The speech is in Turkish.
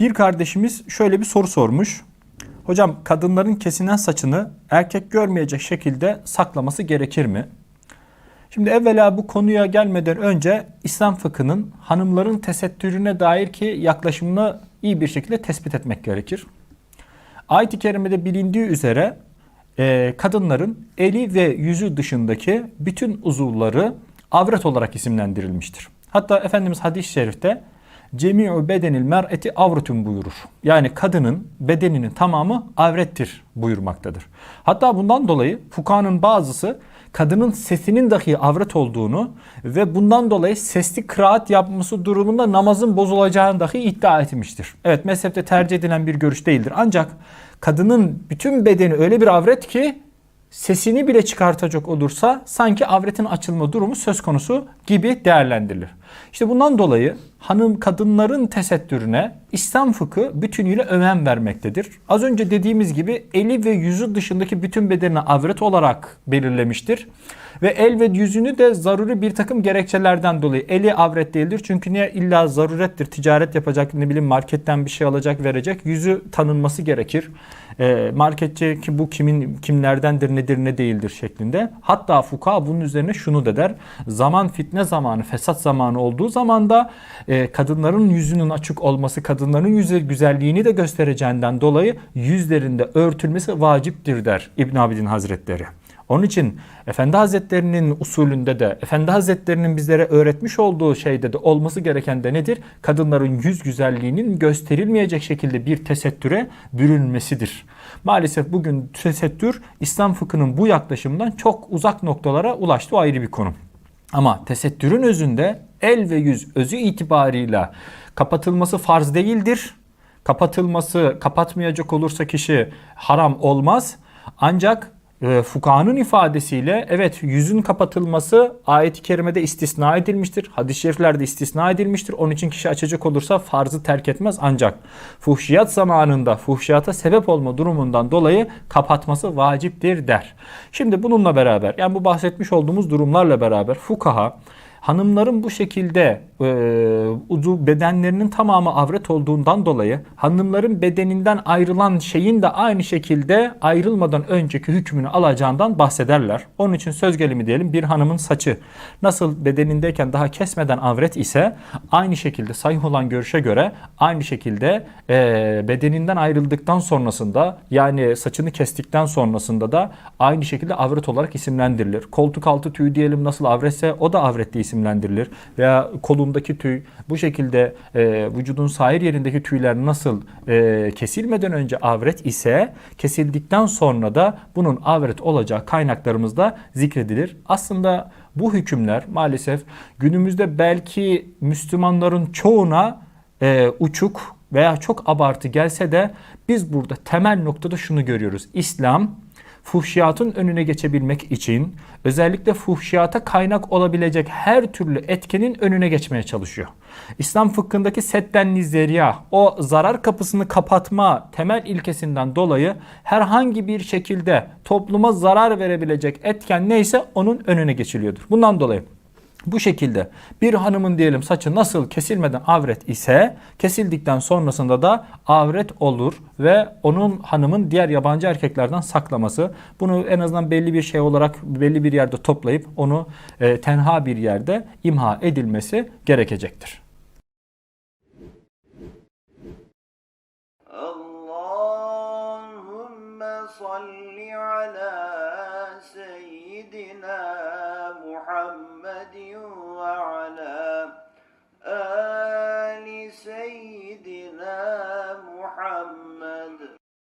Bir kardeşimiz şöyle bir soru sormuş. Hocam kadınların kesilen saçını erkek görmeyecek şekilde saklaması gerekir mi? Şimdi evvela bu konuya gelmeden önce İslam fıkhının hanımların tesettürüne dair ki yaklaşımını iyi bir şekilde tespit etmek gerekir. Ayet-i kerimede bilindiği üzere e, kadınların eli ve yüzü dışındaki bütün uzuvları avret olarak isimlendirilmiştir. Hatta Efendimiz hadis-i şerifte cemi'u bedenil mer'eti avretun buyurur. Yani kadının bedeninin tamamı avrettir buyurmaktadır. Hatta bundan dolayı fukanın bazısı kadının sesinin dahi avret olduğunu ve bundan dolayı sesli kıraat yapması durumunda namazın bozulacağını dahi iddia etmiştir. Evet mezhepte tercih edilen bir görüş değildir. Ancak kadının bütün bedeni öyle bir avret ki sesini bile çıkartacak olursa sanki avretin açılma durumu söz konusu gibi değerlendirilir. İşte bundan dolayı hanım kadınların tesettürüne İslam fıkı bütünüyle önem vermektedir. Az önce dediğimiz gibi eli ve yüzü dışındaki bütün bedenini avret olarak belirlemiştir. Ve el ve yüzünü de zaruri bir takım gerekçelerden dolayı eli avret değildir. Çünkü niye illa zarurettir ticaret yapacak ne bileyim marketten bir şey alacak verecek yüzü tanınması gerekir. E, marketçi ki bu kimin kimlerdendir nedir ne değildir şeklinde. Hatta fuka bunun üzerine şunu da der. Zaman fitne zamanı fesat zamanı olduğu zaman da e, kadınların yüzünün açık olması kadınların yüzü güzelliğini de göstereceğinden dolayı yüzlerinde örtülmesi vaciptir der İbn Abidin Hazretleri. Onun için Efendi Hazretlerinin usulünde de, Efendi Hazretlerinin bizlere öğretmiş olduğu şeyde de olması gereken de nedir? Kadınların yüz güzelliğinin gösterilmeyecek şekilde bir tesettüre bürünmesidir. Maalesef bugün tesettür İslam fıkhının bu yaklaşımından çok uzak noktalara ulaştı. O ayrı bir konu. Ama tesettürün özünde el ve yüz özü itibarıyla kapatılması farz değildir. Kapatılması, kapatmayacak olursa kişi haram olmaz. Ancak e, fukahanın ifadesiyle evet yüzün kapatılması ayet-i kerimede istisna edilmiştir. Hadis-i şeriflerde istisna edilmiştir. Onun için kişi açacak olursa farzı terk etmez. Ancak fuhşiyat zamanında fuhşiyata sebep olma durumundan dolayı kapatması vaciptir der. Şimdi bununla beraber yani bu bahsetmiş olduğumuz durumlarla beraber fukaha hanımların bu şekilde e, bedenlerinin tamamı avret olduğundan dolayı hanımların bedeninden ayrılan şeyin de aynı şekilde ayrılmadan önceki hükmünü alacağından bahsederler. Onun için söz gelimi diyelim bir hanımın saçı nasıl bedenindeyken daha kesmeden avret ise aynı şekilde sahih olan görüşe göre aynı şekilde e, bedeninden ayrıldıktan sonrasında yani saçını kestikten sonrasında da aynı şekilde avret olarak isimlendirilir. Koltuk altı tüy diyelim nasıl avretse o da avretli isimlendirilir. Veya kolundaki tüy bu şekilde e, vücudun sair yerindeki tüyler nasıl e, kesilmeden önce avret ise kesildikten sonra da bunun avret olacağı kaynaklarımızda zikredilir. Aslında bu hükümler maalesef günümüzde belki Müslümanların çoğuna e, uçuk veya çok abartı gelse de biz burada temel noktada şunu görüyoruz. İslam fuhşiyatın önüne geçebilmek için özellikle fuhşiyata kaynak olabilecek her türlü etkenin önüne geçmeye çalışıyor. İslam fıkhındaki setten nizeriya o zarar kapısını kapatma temel ilkesinden dolayı herhangi bir şekilde topluma zarar verebilecek etken neyse onun önüne geçiliyordur. Bundan dolayı bu şekilde bir hanımın diyelim saçı nasıl kesilmeden avret ise kesildikten sonrasında da avret olur ve onun hanımın diğer yabancı erkeklerden saklaması. Bunu en azından belli bir şey olarak belli bir yerde toplayıp onu e, tenha bir yerde imha edilmesi gerekecektir. Allahümme salli ala seyyidina محمد وعلى